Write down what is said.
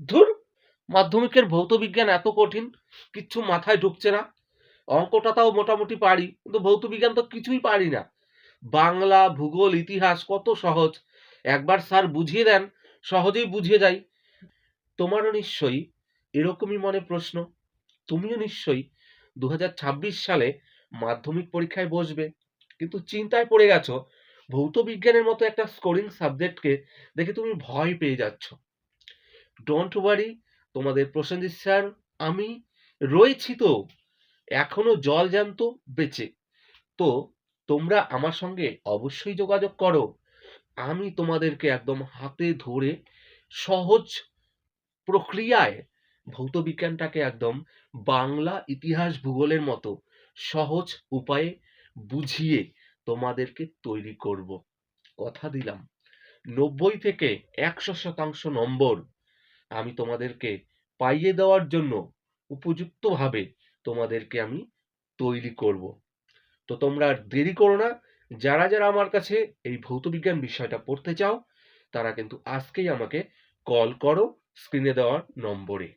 ধুর, মাধ্যমিকের ভৌত বিজ্ঞান এত কঠিন, কিচ্ছু মাথায় ঢুকছে না। অঙ্কটা তাও মোটামুটি পারি, কিন্তু ভৌত বিজ্ঞান তো কিছুই পারি না। বাংলা, ভূগোল, ইতিহাস কত সহজ। একবার স্যার বুঝিয়ে দেন, সহজেই বুঝিয়ে যাই। তোমারও নিশ্চয়ই এরকমই মনে প্রশ্ন। তুমিও নিশ্চয়ই দু হাজার ছাব্বিশ সালে মাধ্যমিক পরীক্ষায় বসবে। কিন্তু চিন্তায় পড়ে গেছো ভৌত বিজ্ঞানের মতো একটা স্কোরিং সাবজেক্টকে দেখে তুমি ভয় পেয়ে যাচ্ছ। ডোন্ট ওয়ারি তোমাদের প্রসেনজিৎ স্যার, আমি রয়েছি তো। এখনও জল জ্যান্ত, বেঁচে। তো, তোমরা আমার সঙ্গে অবশ্যই যোগাযোগ করো। আমি তোমাদেরকে একদম হাতে ধরে সহজ প্রক্রিয়ায় ভৌত বিজ্ঞানটাকে একদম বাংলা ইতিহাস ভূগোলের মতো সহজ উপায়ে বুঝিয়ে তোমাদেরকে তৈরি করব। কথা দিলাম। নব্বই থেকে একশো শতাংশ নম্বর আমি তোমাদেরকে পাইয়ে দেওয়ার জন্য উপযুক্তভাবে তোমাদেরকে আমি তৈরি করব। তো তোমরা আর দেরি করো না। যারা যারা আমার কাছে এই ভৌতবিজ্ঞান বিষয়টা পড়তে চাও, তারা কিন্তু আজকেই আমাকে কল করো স্ক্রিনে দেওয়ার নম্বরে।